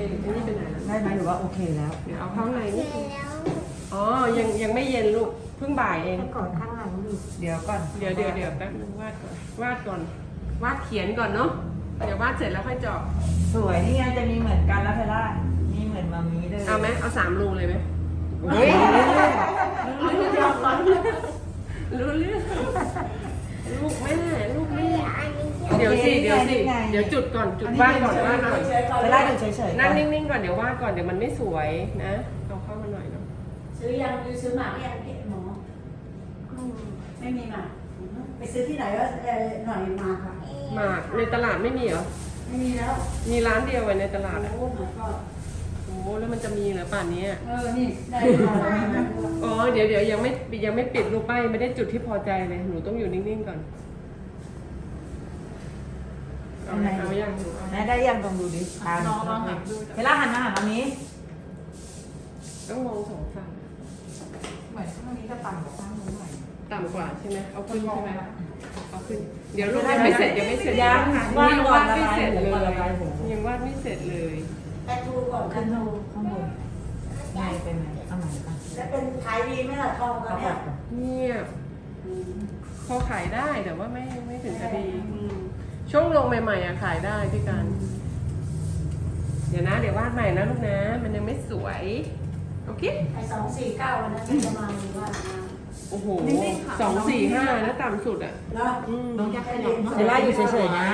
อ้ไอ้นี่ไปไหนแล้วได้ไหมหรือว่าโอเคแล้ว เดี๋ยวเอาข้างในนี่แล้วอ๋อ ยังยังไม่เย็นลูก เพิ่งบ่ายเองให้กอดข้างหลังดิเดี๋ยวก่อนเดี๋ยวเดี๋ยวเดี๋ยวแป๊บนึงวาดก่อน วาดก่อน วาดเขียนก่อนเนาะ เดี๋ยววาดเสร็จแล้วค่อยเจาะสวยนี่ไงจะมีเหมือนกันแล้วเพล่ามีเหมือนมามีเลยเอาไหมเอาสามรูเลยไหมเฮ้ยรู้เรื่องลูกแม่ลูกแม่อันนี้ เดี๋ยวสิเดี๋ยวสิเดี๋ยวจุดก่อนจุดวาดก่อนวาดก่อนเพล่าอยู่เฉยๆก่นั่องนนิ่งๆก่อนเดี๋ยววาดก่อนเดี๋ยวมันไม่สวยนะเอาเข้ามาหน่อยเนาะซื้อยังซื้อหมากยังเก็บหมอไม่มีหมากไปซื้อที่ไหนก็เอ่อหน่อยมาค่ะหมากในตลาดไม่มีเหรอไม่มีแล้ว มีร้านเดียวไว้ในตลาดอะโอ้ my god โอ้แล้วมันจะมีเหรอป่านนี้อะเออนี่ได้มาแล้วอ๋อเดี๋ยวเดี๋ยวยังไม่ยังไม่ปิดรูปป้ายไม่ได้จุดที่พอใจเลยหนูต้องอยู่นิ่งๆก่อน เอาไหมเอายังหนูเอาแม่ได้ยังลองดูดิตามลองลองหันดูเพล่าหันมาหามามีต้องมองสองฝั่งเหมือนข้างนี้จะต่ำกว่าข้างนู้นหน่อยต่ำกว่าใช่ไหมเอาขึ้นใช่ไหมเอาขึ้น เดี๋ยวรูปยังไม่เสร็จยังไม่เสร็จยังวายังดวาดไม่เสร็จเลยระบายหูยังวาดไม่เสร็จเลยแต่ทูก่อนขึ้กันนข้างทูข้างบนไงเป็นไงเอาใหม่ก่อนแล้วเป็นขายดีไหมล่ะทองกันเอาเนี่ก่อยนก่อนเงียบพอขายได้แต่ว่าไม่ไม่ถึงคดีอืม ช่วงลงใหม่ๆอะขายได้พี่การเดี๋ยวนะ เดี๋ยววาดใหม่นะลูกนะ มันยังไม่สวย โอเค ไอ้สองสี่เก้าวันนั้นจะมามีว่ามาโอ้โหสองสี่ห้านะต่ำสุดอะแล้วอืมน้องจะขยับเพล่าอยู่เฉยๆนะ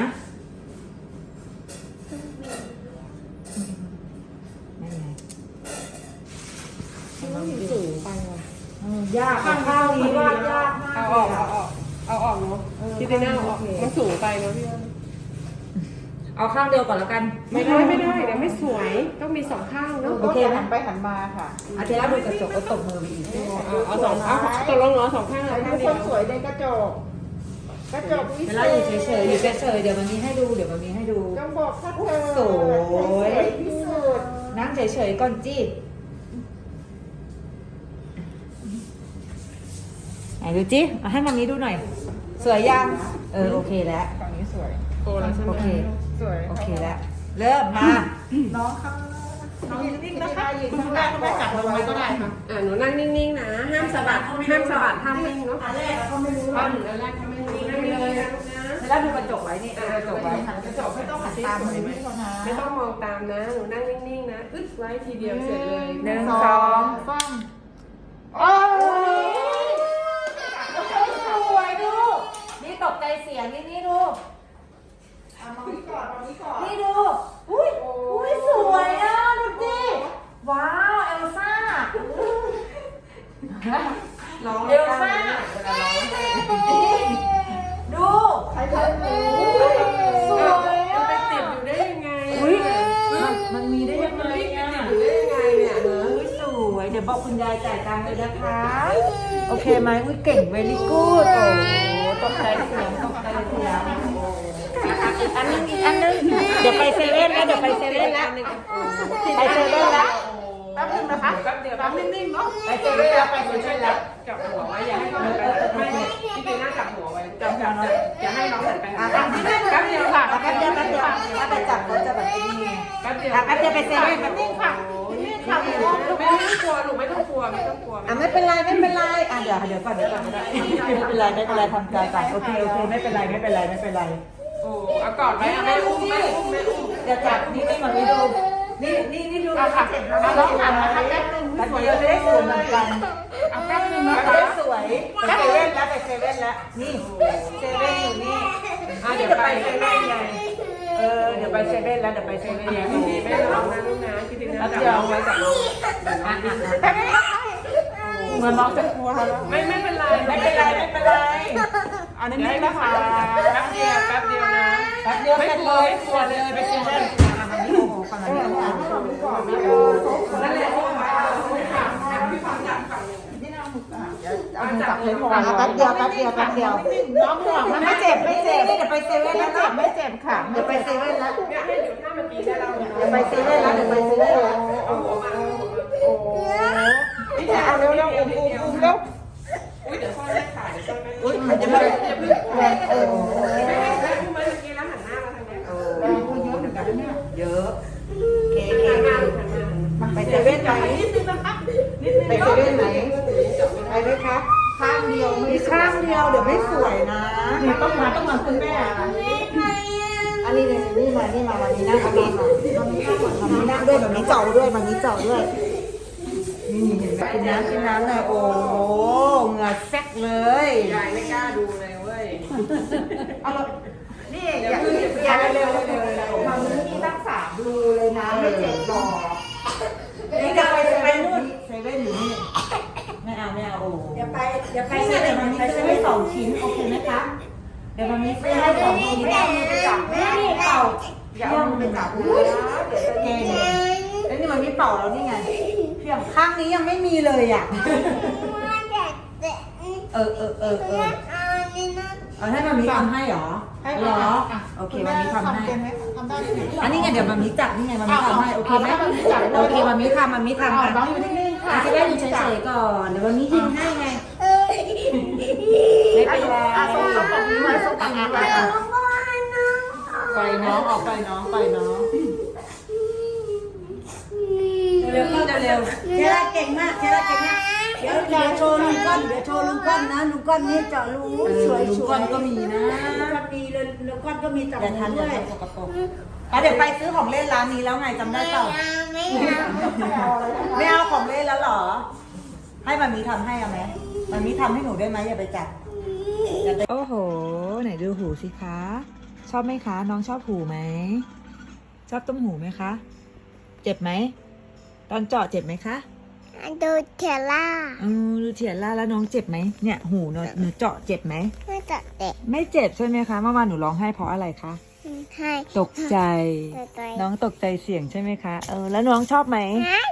นั่นไงสูงไปว่ะเออยากข้างข้างนี้วาดยากมากเอาออกเอาออกเอาออกเนาะคิดได้หน้าเอาออกมันสูงไปเนาะพี่ว่า เอาข้างเดียวก่อนแล้วกันไม่ได้ไม่ได้เดี๋ยวไม่สวยต้องมีสองข้างเนาะโอเคไหมหันไปหันมาค่ะอาเทล่าดูกระจกก็ตบมือไปอีกเอาเอาสองเอาตกลงเหรอสองข้างใครเอาเป็ข้างนเดียวคนสวยในกระจกกระจกวิเวเศลาอยู่ษเฉยๆอยู่เฉยๆเดี๋ยวมันมีให้ดูเดี๋ยวมันมีให้ดูต้องบอกถ้าเธอสวยที่สุดนั่งเฉยๆก่อนจี้ไหนดูจิเอาให้มามีดูหน่อย สวยยัง เออโอเคแล้วฝั่งนี้สวย โตแล้วใช่ไหมโอเค สวยโอเคแล้ว เริ่มมา น้องข้างน้องนิ่งๆนะคะยืนข้างล่างแม่จับลงไว้ก็ได้ค่ะอ่าหนูนั่งนิ่งๆนะ ห้ามสะบัด ห้ามสะบัดห้ามนิ่งเนาะอันแรกเขาไม่รู้ข้อหนึ่งอันแรกถ้าไม่นิ่งนั่งเลยนะลูกนะเวลาดูกระจกไว้นี่เออกระจกไว้หันกระจกไม่ต้องหันตามมือพี่เขานะไม่ต้องมองตามนะ หนูนั่งนิ่งๆนะ อึดไว้ทีเดียวเสร็จเลยหนึ่งสสอองงสามโอ้ย สวยดู นี่ตกใจเสียงนี่นี่ดู เอามองนี้ก่อนมองนี้ก่อน นี่ดู อุ้ยอุ้ยสวยอะดูดิว้าว เอลซ่า ร้องเอลซ่าดูใครเป็นหนูสวยมันไปอะติดอยู่ได้ยังไงอุ้ยมันมันมีได้ยังไงมันไปติอะดอยู่ได้ยังไงเนี่ยเนอะอุ้ยสวยเดี๋ยวบอกคุณยายจ่ายตังค์เลยนะคะ โอเคไหมอุ้ยเก่ง very good โอ้โหตกใจเสียงตกใจเสียงอีกอันนึงอีกอันนึงเดี๋ยวไปเซเว่นแล้วเดี๋ยวไปเซเว่นแล้วไปเซเว่นแล้วแป๊บนึงนะคะแป๊บเดียวแป๊บนิ่งๆเนาะไปเซเว่นแล้วไปเซเว่นแล้วจับหัวไว้อย่าให้น้องหันไปไม่พี่ปีหน้าจับหัวไว้จับจับจับอย่าให้น้องหันไปอะแป๊บเดียวค่ะแป๊บเดียวแป๊บเดียวถ้าไปจับเขาจะแบบนี้ไงแป๊บเดียวอะแป๊บเดียวไปเซเว่นแป๊บนึงค่ะนี่ค่ะไม่ต้องกลัวลูกไม่ต้องกลัวไม่ต้องกลัวอะไม่เป็นไรไม่เป็นไรอะเดี๋ยวเดี๋ยวก่อนเดี๋ยวก่อนไม่ได้ไม่เป็นไรไม่เป็นไรทำใจก่อนโอเคโอเคไม่เป็นไรไม่เป็นไรไม่เป็นไรโอ้เอากอดไว้แม่อุ้มแม่อุ้มแม่อุ้มเดี๋ยวจับนี่นี่มาดู นี่นี่นี่ดูเอาค่ะเอาลองหันนะคะแป๊บนึงแป๊บสวยเดียวจะได้สวยเหมือนกันเอาแป๊บนึงจะนะคะได้สวยไปเซเว่นแล้วไปเซเว่นแล้วนี่เซเว่นอยู่นี่อะนี่เดี๋ยวจะไปไปเซเว่นไงเออเดี๋ยวไปเซเว่นแล้วเดี๋ยวไปเซเว่นเดี๋ยวแล้วพี่ดีแม่ร้องนะลูกนะพี่ดีนะจับน้องไว้จับน้องเหมือนน้องจะกลัวแล้วไม่ไม่เป็นไรไม่เป็นไรไม่เป็นไรอันนี้เดี๋ยวให้นะนะคะคะแป๊บเดียวแป๊บเดียวนะแป๊บเดียวเสร็จเลยกลัวเลยไปเซเว่น อะมันนี่โอ้โหขนาดนี้โอ้โหนั่นแหละเอามือจับเลยพอแป๊บเดียวแป๊บเดียวแป๊บเดียวน้องห่วงมันไม่เจ็บไม่เจ็บเดี๋ยวไปเซเว่นแล้วเจ็บไม่เจ็บค่ะเดี๋ยวไปเซเว่นแล้วเนี่ยให้อยู่ท่ามื่อกี้ได้แล้วเดี๋ยวไปเซเว่นแล้วเดี๋ยวไปเซเว่นแล้วเอาหัวมาเอาหัวมาโอ้นี่เอาเร็วเร็วอุ้มอุ้มอุ้ม ไปเซเว่นไหมไปไหมคะข้างเดียวมีข้างเดียวเดี๋ยวไม่สวยนะนี่ต้องมาต้องมาคุณแม่อันนี้เลยนี่มานี่มาวันนี้นั่งกับมาวันนี้นั่งด้วยแบบนี้เจาะด้วยแบบนี้เจาะด้วยนี่เห็นไหมกินน้ำกินน้ำเลยโอ้โหเหงื่อแซกเลยยายไม่กล้าดูเลยเว้ยเอาละนี่อย่าอย่าเร็วเร็วเร็วมันมีตั้งสามรูเลยนะไม่เจ็บหรอกนี่จะไปเซเว่นนู่นเซเว่นอยู่นี่ ไม่เอาไม่เอาโอ้ เดี๋ยวไปเดี๋ยวไปไปเซเซเว่เว่นนไปมันเซซื้อให้สองชิ้นโอเคไหมคะ เดี๋ยวมันมีซื้อให้สองชิ้นไม่เอามือไปจับไม่เป่าอย่าเอามือไปจับนะเก่งแล้วนี่มันมีเป่าแล้วนี่ไงเพียงข้างนี้ยังไม่มีเลยอะ เออเออเออเออเอาให้มันมีทำให้เหรอให้เหรอ โอเคมันมีทำให้ทำได้อันนี้ไงเดี๋ยวมันมีจับนี่ไงมันมีทำให้โอเคไหมโอเคมันมีทำมันมีทำเอาอะน้องอยู่นิ่งๆค่ะจะได้อยู่เฉยๆก่อนเดี๋ยวมันมียิงให้ไง ไม่เป็นไรอะส่งส่งฝั่งนี้ไว้ส่งฝั่งนี้ไว้อะปล่อยน้องออกไปน้องปล่อยน้องเร็วเข้าเร็วเทล่าเก่งมากเทล่าเก่งมากเดี๋ยวเดี๋ยวโชว์ลุงก้อนเดี๋ยวโชว์ลุงก้อนนะลุงก้อนนี่เจาะรูเอสวยลุงสวก้อยนก็มีนะลุงก้อนมีเลยลุงก้อนก็มีจับอย่ามืทัอนอย่าด้วยทำสกปรกอะเดี๋ยวไปซื้อของเล่นร้านนี้แล้วไงจำได้เปล่าไม่เอาของเล่นแล้วเหรอ ให้มันมีทำให้เอาไหม มันมีทำให้หนูได้ไหมอย่าไปจับโอ้โห ไหนดูหูสิคะ ชอบไหมคะ น้องชอบหูไหม ชอบต้มหูไหมคะ เจ็บไหม ตอนเจาะเจ็บไหมคะดูเทล่าอือดูเถียนล่าแล้วน้องเจ็บไหมเนี่ยหูหนูหนูเจาะเจ็บไหม ไม่ตัดเด็กไม่เจ็บใช่ไหมคะเมื่อวานหนูร้องไห้เพราะอะไรคะ ให้ตกใจ ตัวตัวน้องตกใจเสียงใช่ไหมคะ เออ แล้วน้องชอบไหม ฮะ